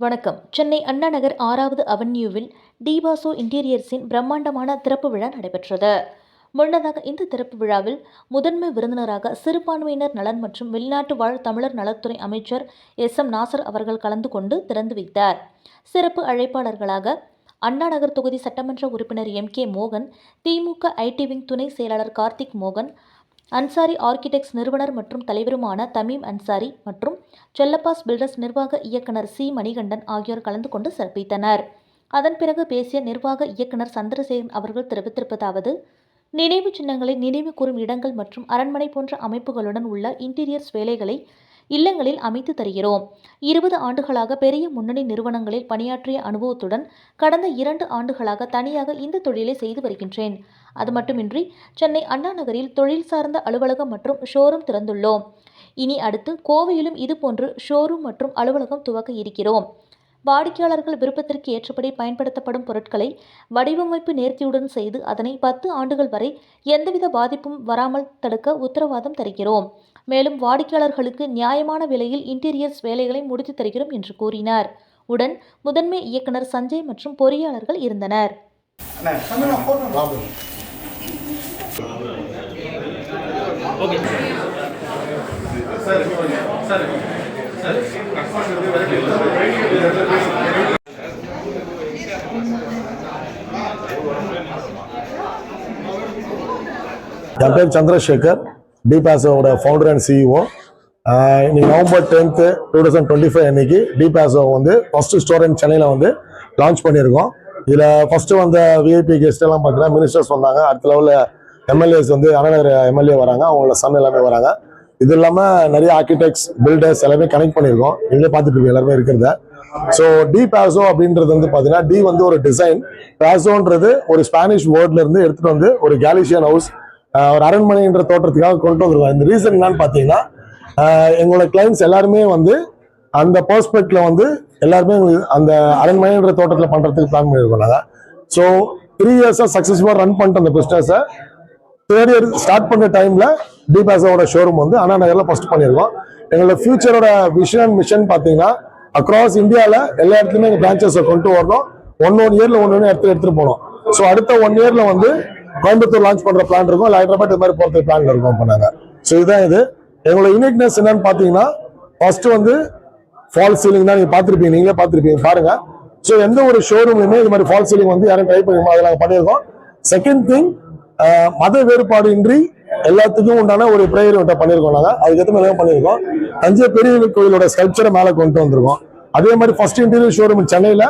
வணக்கம். சென்னை அண்ணா நகர் ஆறாவது அவென்யூவில் டிவாசோ இன்டீரியர்ஸின் பிரம்மாண்டமான திறப்பு விழா நடைபெற்றது. முன்னதாக இந்த திறப்பு விழாவில் முதன்மை விருந்தினராக சிறுபான்மையினர் நலன் மற்றும் வெளிநாட்டு வாழ் தமிழர் நலத்துறை அமைச்சர் எஸ். எம். நாசர் அவர்கள் கலந்து கொண்டு திறந்து வைத்தார். சிறப்பு அழைப்பாளர்களாக அண்ணா நகர் தொகுதி சட்டமன்ற உறுப்பினர் எம். கே. மோகன் திமுக ஐடி விங் துணை செயலாளர் கார்த்திக் மோகன் அன்சாரி ஆர்கிடெக்ட்ஸ் நிறுவனர் மற்றும் தலைவருமான தமீம் அன்சாரி மற்றும் செல்லப்பாஸ் பில்டர்ஸ் நிர்வாக இயக்குனர் சி. மணிகண்டன் ஆகியோர் கலந்து கொண்டு சிறப்பித்தனர். அதன் பிறகு பேசிய நிர்வாக இயக்குனர் சந்திரசேகரன் அவர்கள் தெரிவித்திருப்பதாவது நினைவு சின்னங்களை நினைவு கூறும் இடங்கள் மற்றும் அரண்மனை போன்ற அமைப்புகளுடன் உள்ள இன்டீரியர்ஸ் வேலைகளை இல்லங்களில் அமைத்து தருகிறோம். இருபது ஆண்டுகளாக பெரிய முன்னணி நிறுவனங்களில் பணியாற்றிய அனுபவத்துடன் கடந்த இரண்டு ஆண்டுகளாக தனியாக இந்த தொழிலை செய்து வருகின்றேன். அது மட்டுமின்றி சென்னை அண்ணா நகரில் தொழில் சார்ந்த அலுவலகம் மற்றும் ஷோரூம் திறந்துள்ளோம். இனி அடுத்து கோவையிலும் இதுபோன்று ஷோரூம் மற்றும் அலுவலகம் துவக்க இருக்கிறோம். வாடிக்கையாளர்கள் விருப்பத்திற்கு ஏற்றபடி பயன்படுத்தப்படும் பொருட்களை வடிவமைப்பு நேர்த்தியுடன் செய்து அதனை பத்து ஆண்டுகள் வரை எந்தவித பாதிப்பும் வராமல் தடுக்க உத்தரவாதம் தருகிறோம். மேலும் வாடிக்கையாளர்களுக்கு நியாயமான விலையில் இன்டீரியர்ஸ் வேலைகளை முடித்து தருகிறோம் என்று கூறினார். உடன் முதன்மை இயக்குனர் சஞ்சய் மற்றும் பொறியாளர்கள் இருந்தனர். என் பேர் சந்திரசேகர் டிபாசோட ஃபவுண்டர் அண்ட் சிஇஓ இன்னைக்கு November tenth two thousand twenty five அன்னைக்கு டிபாசோ வந்து ஃபஸ்ட்டு ஸ்டோர் இன் சென்னையில் வந்து லான்ச் பண்ணியிருக்கோம். இதில் ஃபஸ்ட்டு வந்த விஐபி கெஸ்ட் எல்லாம் பார்த்தீங்கன்னா மினிஸ்டர்ஸ் வந்தாங்க. அடுத்த லெவலில் எம்எல்ஏஸ் வந்து அண்ணநகர் எம்எல்ஏ வராங்க. அவங்களோட சன் எல்லாமே வராங்க. இது இல்லாமல் நிறைய ஆர்கிடெக்ட்ஸ் பில்டர்ஸ் எல்லாமே கனெக்ட் பண்ணியிருக்கோம். நீங்களே பார்த்துட்டு இருக்கோம் எல்லாருமே இருக்கிறத. ஸோ டி பேசோ அப்படின்றது வந்து பார்த்தீங்கன்னா டி வந்து ஒரு டிசைன் பேசோன்றது ஒரு ஸ்பானிஷ் வேர்ட்லேருந்து எடுத்துகிட்டு வந்து ஒரு கேலிஷியன் ஹவுஸ் ஒரு அரண்மனைன்ற தோற்றத்துக்காக கொண்டு வந்துருவாங்க இந்த ரீசன் என்னன்னு பார்த்தீங்கன்னா எங்களோட கிளைண்ட்ஸ் எல்லாருமே வந்து அந்த பர்ஸ்பெக்டில் வந்து எல்லாருமே எங்களுக்கு அந்த அரண்மனைன்ற தோட்டத்தில் பண்ணுறதுக்கு பிளான் பண்ணியிருக்கோம் நாங்கள் ஸோ த்ரீ இயர்ஸாக சக்ஸஸ்ஃபுல்லாக ரன் பண்ணிட்டு அந்த பிஸ்னஸை தேர்ட் இயர் ஸ்டார்ட் பண்ண டைமில் டிபாஸோட ஷோரூம் வந்து அண்ணா நகரில் ஃபஸ்ட் பண்ணியிருக்கோம் எங்களோட ஃபியூச்சரோட விஷன் அண்ட் மிஷன் பார்த்தீங்கன்னா அக்ராஸ் இந்தியாவில் எல்லா இடத்துலையுமே எங்கள் பிரான்ச்சஸை கொண்டு வரணும். ஒன் ஒன் இயரில் ஒன்று ஒன்று இடத்துல எடுத்துகிட்டு போனோம் ஸோ அடுத்த ஒன் இயரில் வந்து கோயம்புத்தூர் லான்ச் பண்ற பிளான் இருக்கும். இல்லை ஹைதராபாத் இது மாதிரி போறதுக்கு பிளான் இருக்கும் இப்போ நாங்கள் ஸோ இதுதான் இது. எங்களோட யூனிக்னஸ் என்னன்னு பார்த்தீங்கன்னா ஃபர்ஸ்ட் வந்து ஃபால் சீலிங் தான் நீங்க பார்த்துருப்பீங்க. நீங்களே பார்த்துருப்பீங்க. பாருங்க. ஸோ எந்த ஒரு ஷோரூம்லையுமே இது மாதிரி ஃபால் சீலிங் வந்து யாரும் ட்ரை பண்ணுமோ அதை நாங்கள் பண்ணியிருக்கோம். செகண்ட் திங் மத வேறுபாடு இன்றி எல்லாத்துக்கும் உண்டான ஒரு ப்ரேயர் விட்ட பண்ணியிருக்கோம் நாங்கள் அதுக்கேற்ற மாதிரி பண்ணியிருக்கோம். தஞ்சை பெரிய கோயிலோட ஸ்கல்ப்சரை மேலே கொண்டு வந்திருக்கோம். அதே மாதிரி ஃபர்ஸ்ட் இன்டீரியர் ஷோரூம் சென்னையில்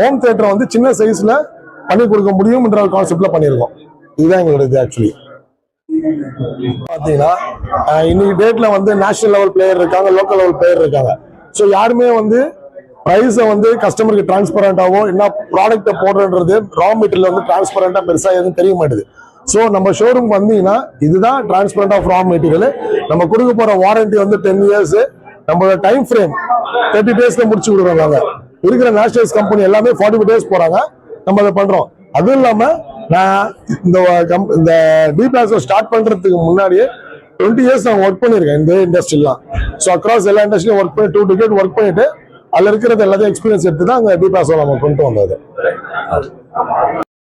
ஹோம் தேட்டரை வந்து சின்ன சைஸில் பண்ணி கொடுக்க முடியும்ன்ற ஒரு கான்செப்ட்ல பண்ணியிருக்கோம். இதுதான் எங்களோட இது ஆக்சுவலி பாத்தீங்கன்னா இன்னைக்கு டேட்ல வந்து நேஷனல் லெவல் பிளேயர் இருக்காங்க லோக்கல் லெவல் பிளேயர் இருக்காங்க. ஸோ யாருமே வந்து ப்ரைஸை வந்து கஸ்டமருக்கு டிரான்ஸ்பரண்டாவோ என்ன ப்ராடக்ட்டை போடுறது ரா மெட்டீரியல் வந்து டிரான்ஸ்பரண்டாக பெருசாக எதுவும் தெரிய மாட்டேது. ஸோ நம்ம ஷோரூம் வந்தீங்கன்னா இதுதான் டிரான்ஸ்பரண்ட் ஆஃப் ரா மெட்டீரியல் நம்ம கொடுக்க போகிற வாரண்டி வந்து டென் இயர்ஸ் நம்மளோட டைம் ஃப்ரேம் தேர்ட்டி டேஸ்ல முடிச்சு கொடுக்குறோம் நாங்கள் இருக்கிற நேஷனல்ஸ் கம்பெனி எல்லாமே ஃபார்ட்டி ஃபைவ் டேஸ் போகிறாங்க நம்ம அதை பண்ணுறோம் அதுவும் இல்லாமல் நான் இந்த கம்- இந்த டி பிளாஸோ ஸ்டார்ட் பண்ணுறதுக்கு முன்னாடியே டுவெண்ட்டி இயர்ஸ் நான் ஒர்க் பண்ணியிருக்கேன் இந்த இண்டஸ்ட்ரிலாம் ஸோ அக்ராஸ் எல்லா இண்டஸ்ட்ரியும் ஒர்க் பண்ணி டூ டிகேட் ஒர்க் பண்ணிட்டு அதில் இருக்கிறது எல்லாத்தையும் எக்ஸ்பீரியன்ஸ் எடுத்து தான் அங்கே டி பிளாஸோ நம்ம கொண்டு வந்தது.